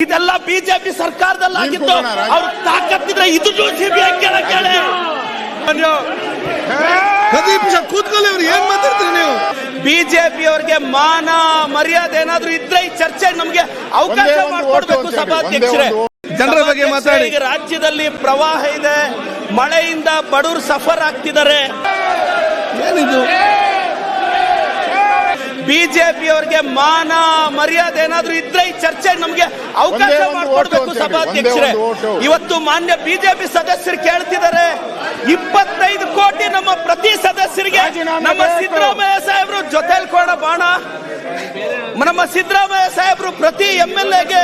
ಇದೆಲ್ಲ ಬಿಜೆಪಿ ಸರ್ಕಾರದಲ್ಲಿ ಆಗಿತ್ತು ಅವ್ರ ತಾಕತ್ತಿದ್ರೆ ಇದು ಸಿಬಿಐ ಕೂತ್ಕೊಳ್ಳಿ ಅವ್ರು ಏನ್ ಮಾತಾಡ್ತೀರಿ ನೀವು? ಬಿಜೆಪಿ ಅವರಿಗೆ ಮಾನ ಮರ್ಯಾದೆ ಏನಾದ್ರೂ ಇದ್ರೆ ಈ ಚರ್ಚೆ ನಮ್ಗೆ ಅವಕಾಶ ಮಾಡಿಕೊಡ್ಬೇಕು ಸಭಾಧ್ಯಕ್ಷರೇ. ಜನರ ಬಗ್ಗೆ ಮಾತಾಡಿ. ಈಗ ರಾಜ್ಯದಲ್ಲಿ ಪ್ರವಾಹ ಇದೆ ಮಳೆಯಿಂದ ಬಡವರು ಸಫರ್ ಆಗ್ತಿದ್ದಾರೆ. ಏನಿದು? ಬಿಜೆಪಿ ಅವರಿಗೆ ಮಾನ ಮರ್ಯಾದೆ ಏನಾದ್ರೂ ಇದ್ರೆ ಈ ಚರ್ಚೆ ನಮಗೆ ಅವಕಾಶ ಮಾಡಿಕೊಡ್ಬೇಕು ಸಭಾಧ್ಯಕ್ಷರೇ. ಇವತ್ತು ಮಾನ್ಯ ಬಿಜೆಪಿ ಸದಸ್ಯರು ಕೇಳ್ತಿದ್ದಾರೆ ಇಪ್ಪತ್ತೈದು ಕೋಟಿ ನಮ್ಮ ಪ್ರತಿ ಸದಸ್ಯರಿಗೆ ನಮ್ಮ. ಸಿದ್ದರಾಮಯ್ಯ ಸಾಹೇಬರು ಜೊತೆಲಿ ಕೊಡ ಬಾಣ ನಮ್ಮ ಸಿದ್ದರಾಮಯ್ಯ ಸಾಹೇಬರು ಪ್ರತಿ ಎಂ ಎಲ್ ಎಗೆ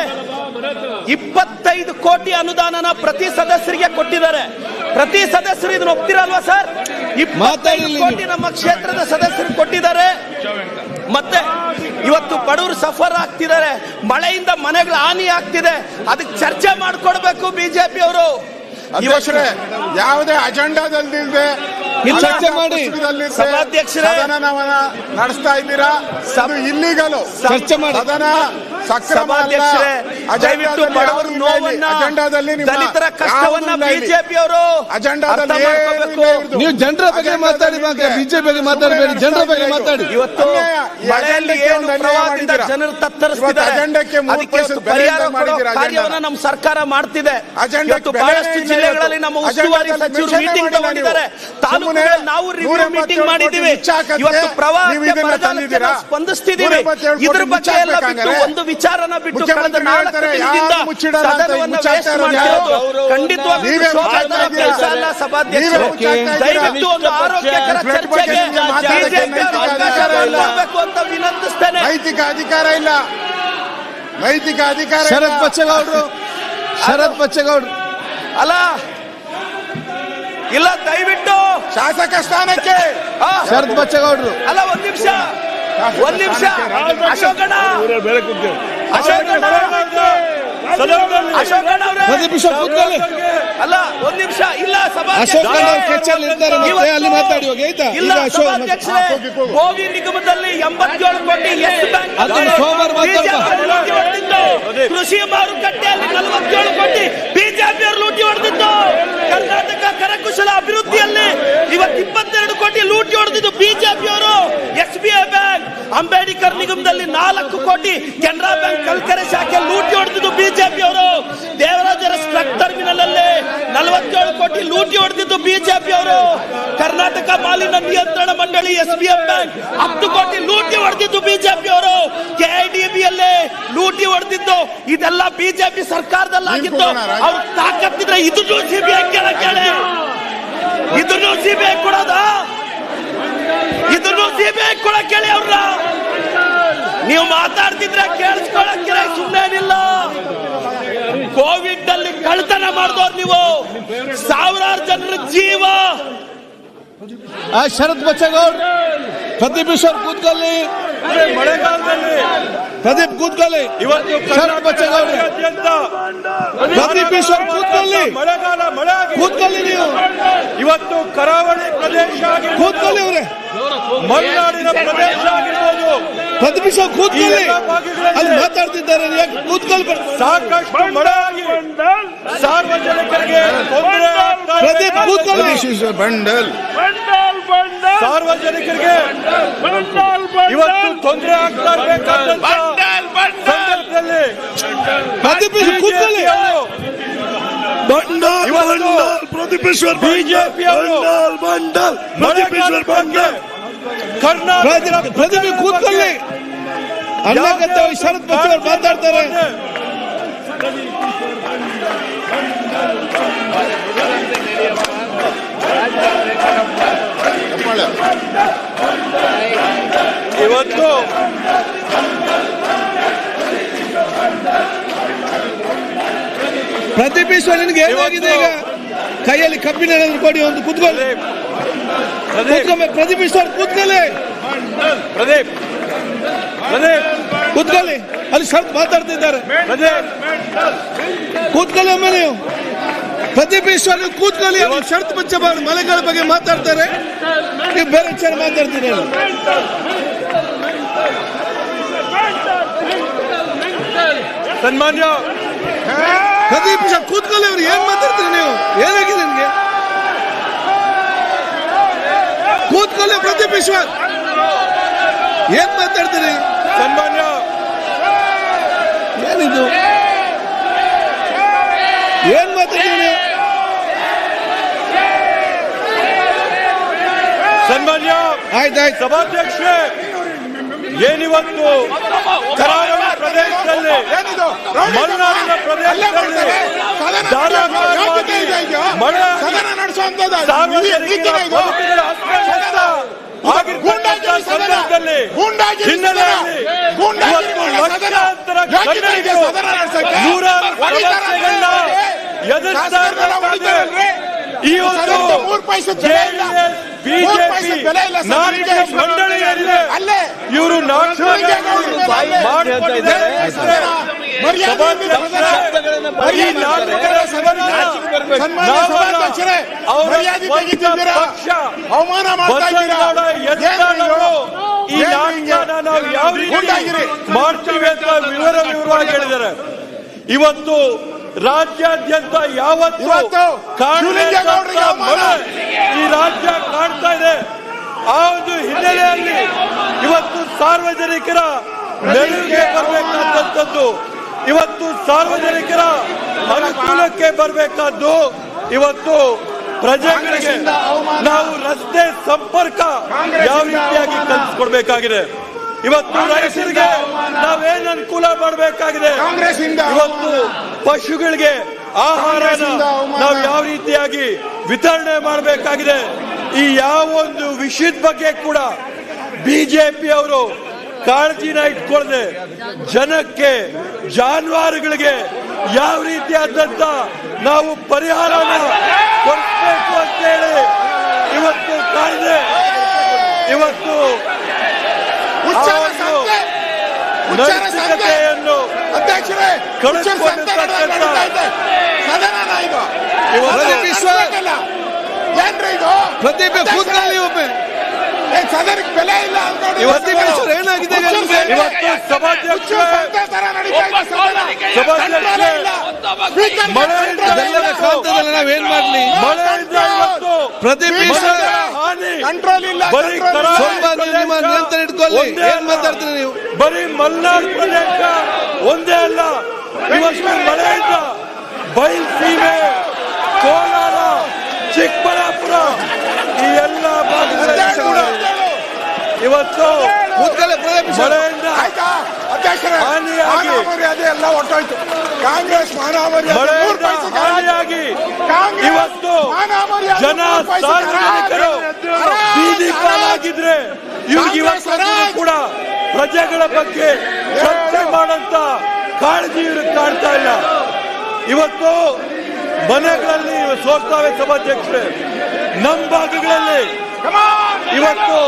ಇಪ್ಪತ್ತೈದು ಕೋಟಿ ಅನುದಾನನ ಪ್ರತಿ ಸದಸ್ಯರಿಗೆ ಕೊಟ್ಟಿದ್ದಾರೆ ಪ್ರತಿ ಸದಸ್ಯರು ಇದನ್ನ ಒಪ್ತಿರಲ್ವಾ ಸರ್ ಇಪ್ಪತ್ತೈದು. ಕೋಟಿ ನಮ್ಮ ಕ್ಷೇತ್ರದ ಸದಸ್ಯರು ಕೊಟ್ಟಿದ್ದಾರೆ ಮತ್ತೆ ಇವತ್ತು ಬಡವರು ಸಫರ್ ಆಗ್ತಿದ್ದಾರೆ ಮಳೆಯಿಂದ ಮನೆಗಳು ಹಾನಿ ಆಗ್ತಿದೆ ಅದಕ್ಕೆ ಚರ್ಚೆ ಮಾಡ್ಕೊಡ್ಬೇಕು ಬಿಜೆಪಿ ಅವರು ಯೋಚನೆ ಯಾವುದೇ ಅಜೆಂಡಾದಲ್ಲಿದೆ ಚರ್ಚೆ ಮಾಡಿ. ಸಭಾಧ್ಯಕ್ಷರೇ. ಸದನವನ್ನ ನಡೆಸ್ತಾ ಇದ್ದೀರಾ ಇಲ್ಲಿಗಲು ಚರ್ಚೆ ಮಾಡಿ. ಸದನ. ಸಭಾಧ್ಯಕ್ಷರೇ ದಯವಿಟ್ಟು ಬಡವರ ನೋವನ್ನ ದಲಿತರ ಕಷ್ಟವನ್ನ. ಬಿಜೆಪಿ ಅವರು. ನೀವು ಜನರ ಬಗ್ಗೆ ಮಾತಾಡಿ ಬಿಜೆಪಿ ಬಗ್ಗೆ ಮಾತಾಡಬೇಡಿ ಜನರ ಬಗ್ಗೆ ಮಾತಾಡಿ. ಇವತ್ತು ಮಳೆಯಲ್ಲಿ ಏನು ಪ್ರವಾಹದಿಂದ ಜನರು ತತ್ತರಿಸ್ತಿದ್ದಾರೆ? ಕಾರ್ಯವನ್ನ ನಮ್ಮ ಸರ್ಕಾರ ಮಾಡ್ತಿದೆ. ಅಜೆಂಡಕ್ಕೆ ಇವತ್ತು ಬಹಳಷ್ಟು ಜಿಲ್ಲೆಗಳಲ್ಲಿ ನಮ್ಮ ಉಸ್ತುವಾರಿ ಸಚಿವರು ಮೀಟಿಂಗ್ ತಗೊಂಡಿದ್ದಾರೆ. ನೀವು. ತಾಲೂಕುಗಳಲ್ಲಿ ನಾವು ರಿವ್ಯೂ ಮೀಟಿಂಗ್ ಮಾಡಿದ್ದೀವಿ. ಇವತ್ತು ಪ್ರವಾಹ ನೀವು ಇದನ್ನ ತಂದಿದ್ದೀರಾ? ನಾವು ಸ್ಪಂದಿಸ್ತಿದ್ದೀವಿ. ಇದ್ರ ಬಗ್ಗೆ ಎಲ್ಲ ಬಿಟ್ಟು ಒಂದು ವಿಚಾರನ ಬಿಟ್ಟು ಕಳೆದ ನಾಲ್ಕು ದಿನದಿಂದ ಸದನವನ್ನ ವೇಸ್ಟ್ ಮಾಡ್ತಿರೋದು ಮುಚ್ಚಾಕ್ತಾ ಇದ್ದೀರಾ. ಕೆಲಸ ಅಲ್ಲ ಸಭಾಧ್ಯಕ್ಷರು. ದಯವಿಟ್ಟು ಒಂದು ಆರೋಗ್ಯಕರ ಚರ್ಚೆಗೆ ಬಿಜೆಪಿ ನೈತಿಕ ಅವಕಾಶ ಅಧಿಕಾರ ಇಲ್ಲ. ಮಾಡಿಕೊಡ್ಬೇಕು ಅಂತ ವಿನಂತಿಸ್ತೇನೆ. ನೈತಿಕ ಅಧಿಕಾರ ಇಲ್ಲ. ನೈತಿಕ ಅಧಿಕಾರ ಶರತ್. ಬಚ್ಚೇಗೌಡರು ಶರತ್ ಬಚ್ಚೇಗೌಡರು ಅಲ್ಲ ಇಲ್ಲ ದಯವಿಟ್ಟು. ಶಾಸಕ ಸ್ಥಾನಕ್ಕೆ. ಆ, ಶರತ್ ಬಚ್ಚೇಗೌಡರು ಅಲ್ಲ ಒಂದ್ ನಿಮಿಷ ಒಂದ್ ನಿಮಿಷ. ಅಶೋಕಣ್ಣ ಕೂತ್ಕೊಳ್ಳಿ. ಅಲ್ಲ ಒಂದ್ ನಿಮಿಷ. ಇಲ್ಲ ಅಶೋಕ್ ಸಭಾಧ್ಯಕ್ಷ ಅವ್ರು ಇರ್ತಾರೆ ಮತ್ತೆ ಅಲ್ಲಿ ಮಾತಾಡಿ ಹೋಗಿ ಆಯ್ತಾ? ಇಲ್ಲ ಅಶೋಕ್ ಹೋಗಿ. ನಿಗಮದಲ್ಲಿ ಎಂಬತ್ತೇಳು ಕೋಟಿ ಬ್ಯಾಂಕ್ ಸೋಮವಾರ ಕೃಷಿ ಮಾರುಕಟ್ಟೆಯಲ್ಲಿ ನಲವತ್ತೇಳು ಕೋಟಿ. ಬಿಜೆಪಿ ಅವರು ಲೂಟಿ ಹೊಡೆದಿದ್ದು ಕರ್ನಾಟಕ ಕರಕುಶಲ ಅಭಿವೃದ್ಧಿಯಲ್ಲಿ ಇವತ್ತು ಇಪ್ಪತ್ತೆರಡು ಕೋಟಿ ಲೂಟಿ ಹೊಡೆದಿದ್ದು ಬಿಜೆಪಿ ಅವರು S B I bank Ambedkar ನಿಗಮದಲ್ಲಿ ನಾಲ್ಕು ಕೋಟಿ ಕೆನರಾ ಬ್ಯಾಂಕ್ ಕಲ್ಕರೆ ಶಾಖೆ ಲೂಟಿ ಹೊಡೆದಿದ್ದು ಬಿಜೆಪಿ ಅವರು ದೇವರಾಜರ ಸ್ಟ್ರಕ್ ಟರ್ಮಿನಲ್ ಅಲ್ಲಿ ನಲವತ್ತೇಳು ಕೋಟಿ ಲೂಟಿ ಹೊಡೆದಿದ್ದು ಬಿಜೆಪಿ ಅವರು ಕರ್ನಾಟಕ ಮಾಲಿನ್ಯ ನಿಯಂತ್ರಣ ಮಂಡಳಿ ಎಸ್ ಬಿ ಎಂ ಬ್ಯಾಂಕ್ ಹತ್ತು ಕೋಟಿ ಲೂಟಿ ಹೊಡೆದಿದ್ದು ಬಿಜೆಪಿ ಅವರು ಕೆಐಡಿಬಿಯಲ್ಲಿ ಲೂಟಿ ಹೊಡೆದಿದ್ದು. ಇದೆಲ್ಲ ಬಿಜೆಪಿ ಸರ್ಕಾರದಲ್ಲಿ ಆಗಿತ್ತು. ಅವ್ರು ತಾಕತ್ತಿದ್ರೆ ಇದನ್ನು ಸಿಬಿಐ ಕೇಳಿ. ಇದನ್ನು ಸಿಬಿಐ ಕೊಡೋದ? ಇದನ್ನು ಸಿಬಿಐ ಕೊಡ ಕೇಳಿ ಅವ್ರನ್ನ. ನೀವು ಮಾತಾಡ್ತಿದ್ರೆ ಕೇಳಿಸ್ಕೊಳಕ್ಕಿರ ಸುಮ್ಮನೇನಿಲ್ಲ ಕೋವಿಡ್ ಅಲ್ಲಿ ಕಳ್ತನ ಮಾಡಿದವ್ರು ನೀವು. ಸಾವಿರಾರು ಜನರ ಜೀವ. ಆ ಶರತ್ ಬಚ್ಚೇಗೌಡ ಪ್ರದೀಪ್ ಈಶ್ವರ್ ಕೂತ್ಕೊಳ್ಳಿ. ಮಳೆಗಾಲದಲ್ಲಿ. ಪ್ರದೀಪ್ ಕೂತ್ಕೊಳ್ಳಿ. ಇವತ್ತು ಶರತ್ ಬಚ್ಚೇಗೌಡ ಕರ್ನಾಟಕದಾದ್ಯಂತ ಪ್ರದೀಪ್ ಈಶ್ವರ್ ಕೂತ್ಕೊಳ್ಳಿ. ಮಳೆಗಾಲ ಮಳೆ. ಕೂತ್ಕೊಳ್ಳಿ ನೀವು. ಇವತ್ತು ಕರಾವಳಿ ಪ್ರದೇಶ ಕೂತ್ಕೊಳ್ಳಿ ಅವ್ರೆ. ಮಲೆನಾಡಿನ ಪ್ರದೇಶ ಆಗಿರ್ಬೋದು ಪ್ರದೀಪ್ ಈಶ್ವರ್ ಕೂತ್ಕೊಳ್ಳಿ ಈ ಎಲ್ಲ ಭಾಗಗಳಲ್ಲಿ ಅಲ್ಲಿ ಮಾತಾಡ್ತಿದ್ದಾರೆ ಯಾಕೆ ಕೂತ್ಕೊಳ್ಳಿ ಬರ್- ಸಾಕಷ್ಟು ಮಳೆ ಆಗಿ ಸಾರ್ವಜನಿಕರಿಗೆ ತೊಂದರೆ ಆಗ್ತಾ ಇದೆ. ಪ್ರದೀಪ್ ಕೂತ್ಕೊಳ್ಳಿ ಬಂಡಲ್ ಸಾರ್ವಜನಿಕರಿಗೆ ಇವತ್ತು ತೊಂದರೆ ಆಗ್ತಾ ಇರಬೇಕಾದಂತ ಸಂದರ್ಭದಲ್ಲಿ ಪ್ರದೀಪ್ ಈಶ್ವರ್ ಕೂತ್ಕೊಳ್ಳಿ ಇವತ್ತು ಬಿಜೆಪಿ ಅವರು ಮಳೆಗಾಲದ ಬಗ್ಗೆ ಕರ್ನಾಟಕ ಪ್ರದೀಪ್ ಕೂತ್ಕೊಳ್ಳಿ. ಅನ್ನಕತ್ತ ಶರತ್ ಬಚ್ಚೇಗೌಡ್ ಮಾತಾಡ್ತಾರೆ. ಇವತ್ತು ಪ್ರತಿಭಿಸುವ ನಿನ್ಗೆ ಏನಾಗಿದೆ ಈಗ? ಕೈಯಲ್ಲಿ ಕಬ್ಬಿಣ ಕೊಡಿ ಒಂದು ಕೂತ್ಕೊಳ್ಳಿ. ಪ್ರದೀಪ್ ಕೂತ್ಕೊಮ್ಮೆ ಪ್ರದೀಪ್ ಈಶ್ವರ್ ಕೂತ್ಕೊಳ್ಳಿ ಪ್ರದೀಪ್ ಪ್ರದೀಪ್ ಕೂತ್ಕೊಳ್ಳಿ ಅಲ್ಲಿ ಶರತ್ ಮಾತಾಡ್ತಿದ್ದಾರೆ ಪ್ರದೀಪ್ ಕೂತ್ಕೊಳ್ಳಿ ಒಮ್ಮೆ ನೀವು ಪ್ರದೀಪ್ ಈಶ್ವರ್ ನೀವು ಕೂತ್ಕೊಳ್ಳಿ ಅವ್ರು ಶರತ್ ಬಚ್ಚಬಾರ್ದು ಮಲೆಗಳ ಬಗ್ಗೆ ಮಾತಾಡ್ತಾರೆ ನೀವು ಬೇರೆ ವಿಚಾರ ಮಾತಾಡ್ತೀರಿ ಅಲ್ಲಿ. ಸನ್ಮಾನ್ಯ ಪ್ರದೀಪ್ ಈಶ್ವರ್ ಕೂತ್ಕೊಳ್ಳಿ ಅವ್ರು ಏನ್ ಮಾತಾಡ್ತೀರಿ ನೀವು ಏನಾಗಿದೆ ನಿಮ್ಗೆ ಕೂತ್ಕೊಳ್ಳಿ ಪ್ರದೀಪ್ ಈಶ್ವರ್ ಏನ್ ಮಾತಾಡ್ತೀರಿ? ಸನ್ಮಾನ್ಯ ಏನಿದು? ಏನ್ ಮಾತಾಡ್ತೀರಿ? ಸನ್ಮಾನ್ಯ ಆಯ್ತಾಯ್ತು ಸಭಾಧ್ಯಕ್ಷೆ ಏನಿವತ್ತು ಕರಾವಳಿ ಪ್ರದೇಶದಲ್ಲಿ ಏನಿದು? ಮಲೆನಾಡಿನ ಪ್ರದೇಶದಲ್ಲಿ ಇದು. ಮಳೆ ಇವತ್ತು ಮೂರು ಪೈಸೆ ಬಿಜೆಪಿ ಅಲ್ಲೇ ಇವರು ನಾಟಕ. ಮಾಡ್ಕೊಂಡಿದ್ದಾರೆ ಅವಮಾನ ಮಾಡ್ತಾ ಇದ್ದೀರಾ? ಈ ನಾಟಕನ ನಾವು ಯಾವ ರೀತಿ ಗೂಂಡಾಗಿರಿ. ಮಾಡ್ತೀವಿ ಅಂತ ವಿವರ ವಿವರವಾಗಿ ಹೇಳಿದ್ದಾರೆ. ಇವತ್ತು ರಾಜ್ಯಾದ್ಯಂತ ಯಾವತ್ತು ಈ ರಾಜ್ಯ ಕಾಣ್ತಾ ಇದೆ. ಆ ಒಂದು ಹಿನ್ನೆಲೆಯಲ್ಲಿ ಇವತ್ತು ಸಾರ್ವಜನಿಕರ ನೆರವಿಗೆ ಬರಬೇಕಾದಂಥದ್ದು. ಇವತ್ತು ಸಾರ್ವಜನಿಕರ ಅನುಕೂಲಕ್ಕೆ ಬರಬೇಕಾದ್ದು ಇವತ್ತು ಪ್ರಜೆಗಳಿಗೆ ನಾವು ರಸ್ತೆ ಸಂಪರ್ಕ ಯಾವ ರೀತಿಯಾಗಿ ಕಲ್ಪಿಸ್ಕೊಡ್ಬೇಕಾಗಿದೆ. ಇವತ್ತು ರೈತರಿಗೆ ನಾವೇನು ಅನುಕೂಲ ಮಾಡಬೇಕಾಗಿದೆ. ಇವತ್ತು ಪಶುಗಳಿಗೆ ಆಹಾರ ನಾವು ಯಾವ ರೀತಿಯಾಗಿ ವಿತರಣೆ ಮಾಡಬೇಕಾಗಿದೆ. ಈ ಯಾವ ಒಂದು ವಿಷಯದ ಬಗ್ಗೆ ಕೂಡ ಬಿಜೆಪಿ ಅವರು ಕಾಳಜಿನ ಇಟ್ಕೊಳ್ಳದೆ ಜನಕ್ಕೆ ಜಾನುವಾರುಗಳಿಗೆ ಯಾವ ರೀತಿಯಾದಂತ ನಾವು ಪರಿಹಾರನ ಅಂತ ಹೇಳಿ ಇವತ್ತು ಕಾಯ್ದೆ. ಇವತ್ತು ನೈತಿಕತೆಯನ್ನು ಕಳೆದುಕೊಂಡಿರ್ತಕ್ಕಂಥ ಇವತ್ತು ಪ್ರದೀಪ್ ಕೂತ್ಕೊಳ್ಳಿ ಒಮ್ಮೆ. ಸದನಕ್ಕೆ ಬೆಲೆ ಇಲ್ಲ ಏನಾಗಿದೆ? ಇವತ್ತು ಇದೆಲ್ಲರ ಕಾಂತದಲ್ಲಿ ನಾವೇನ್ ಮಾಡ್ಲಿ? ಮಳೆಯಿಂದ ಇವತ್ತು ಹಾನಿ. ಕಂಟ್ರೋಲ್ ಇಲ್ಲ ಬರೀ ಸ್ವಲ್ಪ ನೀವು ನಿಮ್ಮ ಪ್ರದೇಶ ನಿಯಂತ್ರಣ ಇಟ್ಕೊಳ್ಳಿ. ಒಂದೇ ಏನ್ ಅಲ್ಲ. ಮಾತಾಡ್ತೀರಿ ನೀವು? ಬರೀ ಮಲ್ನಾಡ್ ಪ್ರದೇಶ ಒಂದೇ ಅಲ್ಲ. ಇವತ್ತು ಮಳೆಯಿಂದ ಬಯಲ್ಸೀಮೆ ಕೋಲಾರ ಚಿಕ್ಕಬಳ್ಳಾಪುರ ಈ ಎಲ್ಲ ಇವತ್ತು ಮಳೆಯಿಂದ ಹಾನಿಯಾಗಿ. ಎಲ್ಲ ಕಾಂಗ್ರೆಸ್ ಮಳೆಯಿಂದ. ಹಾನಿಯಾಗಿ ಇವತ್ತು ಜನ ಸಾರ್ವಜನಿಕರು. ಬೀದಿ ಪಾಲಾಗಿದ್ರೆ ಇವ್ರಿಗೆ ಇವತ್ತು. ಕೂಡ ಪ್ರಜೆಗಳ ಬಗ್ಗೆ ಚರ್ಚೆ ಮಾಡಂತ ಕಾಳಜಿ ಇವ್ರಿಗೆ ಕಾಣ್ತಾ ಇಲ್ಲ ಇವತ್ತು ಮನೆಗಳಲ್ಲಿ ಸೋರ್ತಾವೆ ಸಭಾಧ್ಯಕ್ಷರೇ ನಮ್ಮ ಭಾಗಗಳಲ್ಲಿ. ಇವತ್ತು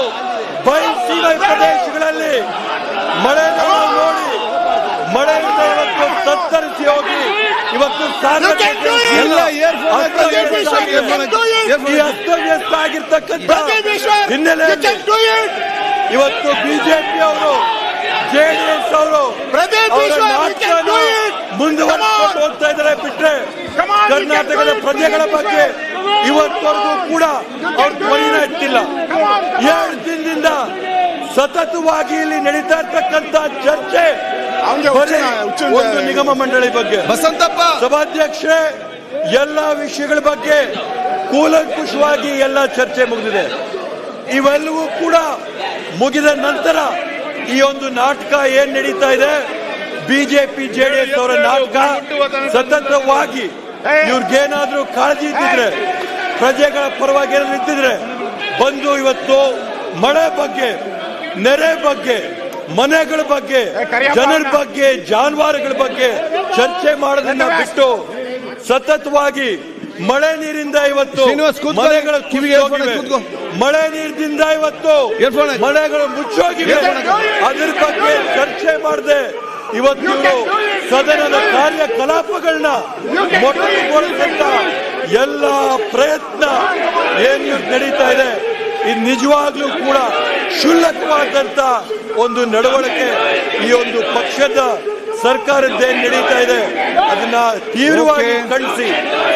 ಬಯಲ್ಸೀಮೆ ಪ್ರದೇಶಗಳಲ್ಲಿ ಮಳೆ ನೋಡಿ ಮಳೆ ತತ್ತರಿಸಿ ಹೋಗಿ ಇವತ್ತು ಅಸ್ತವ್ಯಸ್ತ ಆಗಿರ್ತಕ್ಕಂಥ ಹಿನ್ನೆಲೆಯಲ್ಲಿ. ಇವತ್ತು ಬಿಜೆಪಿ ಅವರು ಜೆಡಿಎಸ್ ಅವರು ಮುಂದುವರೆಸಿಕೊಂಡು ಹೋಗ್ತಾ ಇದ್ದಾರೆ ಬಿಟ್ರೆ ಕರ್ನಾಟಕದ ಪ್ರಜೆಗಳ ಬಗ್ಗೆ ಇವತ್ತವರೆಗೂ ಕೂಡ ಅವ್ರ ಧ್ವನಿನ ಎತ್ತಿಲ್ಲ. ಸತತವಾಗಿ ಇಲ್ಲಿ ನಡೀತಾ ಇರ್ತಕ್ಕಂಥ ಚರ್ಚೆ ಒಂದು ನಿಗಮ ಮಂಡಳಿ ಬಗ್ಗೆ. ಬಸಂತಪ್ಪ! ಸಭಾಧ್ಯಕ್ಷೆ ಎಲ್ಲ ವಿಷಯಗಳ ಬಗ್ಗೆ ಕೂಲಂಕುಷವಾಗಿ ಎಲ್ಲ ಚರ್ಚೆ ಮುಗಿದಿದೆ. ಇವೆಲ್ಲವೂ ಕೂಡ ಮುಗಿದ ನಂತರ ಈ ಒಂದು ನಾಟಕ ಏನ್ ನಡೀತಾ ಇದೆ? ಬಿಜೆಪಿ ಜೆಡಿಎಸ್ ಅವರ ನಾಟಕ. ಸತತವಾಗಿ ಇವ್ರಿಗೇನಾದ್ರೂ ಕಾಳಜಿ ಇದ್ದಿದ್ರೆ ಪ್ರಜೆಗಳ ಪರವಾಗಿ ಏನಾದ್ರು ಇದ್ದಿದ್ರೆ ಬಂದು ಇವತ್ತು ಮಳೆ ಬಗ್ಗೆ ನೆರೆ ಬಗ್ಗೆ ಮನೆಗಳ ಬಗ್ಗೆ ಜನರ ಬಗ್ಗೆ ಜಾನುವಾರುಗಳ ಬಗ್ಗೆ ಚರ್ಚೆ ಮಾಡೋದನ್ನ ಬಿಟ್ಟು ಸತತವಾಗಿ ಮಳೆ ನೀರಿಂದ ಇವತ್ತು ಮನೆಗಳ ಮಳೆ ನೀರಿನಿಂದ ಇವತ್ತು. ಮನೆಗಳು ಮುಚ್ಚೋಗಿವೆ. ಅದ್ರ ಬಗ್ಗೆ ಚರ್ಚೆ ಮಾಡದೆ. ಇವತ್ತು ಸದನದ ಕಾರ್ಯಕಲಾಪಗಳನ್ನ ಮೊಟಕುಗೊಳಿಸಂತ ಎಲ್ಲ ಪ್ರಯತ್ನ ಏನು ನಡೀತಾ ಇದೆ. ಇದು ನಿಜವಾಗ್ಲೂ ಕೂಡ ಕ್ಷುಲ್ಲಕವಾದಂತ ಒಂದು ನಡವಳಿಕೆ ಈ ಒಂದು ಪಕ್ಷದ ಸರ್ಕಾರದ್ದೇನು ನಡೀತಾ ಇದೆ. ಅದನ್ನ ತೀವ್ರವಾಗಿ. ಖಂಡಿಸಿ.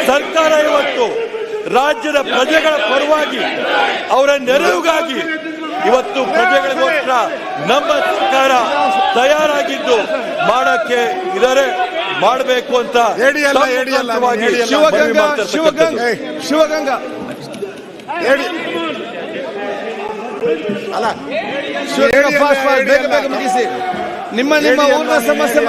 ಸರ್ಕಾರ ಇವತ್ತು ರಾಜ್ಯದ ಪ್ರಜೆಗಳ ಪರವಾಗಿ ಅವರ ನೆರವಿಗಾಗಿ ಇವತ್ತು ಪ್ರಜೆಗಳಿಗೋಸ್ಕರ ನಮ್ಮ ಸರ್ಕಾರ ತಯಾರಾಗಿದ್ದು ಮಾಡಕ್ಕೆ ಇದಾರೆ ಮಾಡಬೇಕು ಅಂತ ಶಿವಗಂಗಾ ಶಿವಗಂಗಾ ಶಿವಗಂಗಾ. ಅಲ್ಲ ಬೇಗ. ಬೇಗ ಮುಗಿಸಿ ನಿಮ್ಮ ನಿಮ್ಮ ಊರಿನ ಸಮಸ್ಯೆ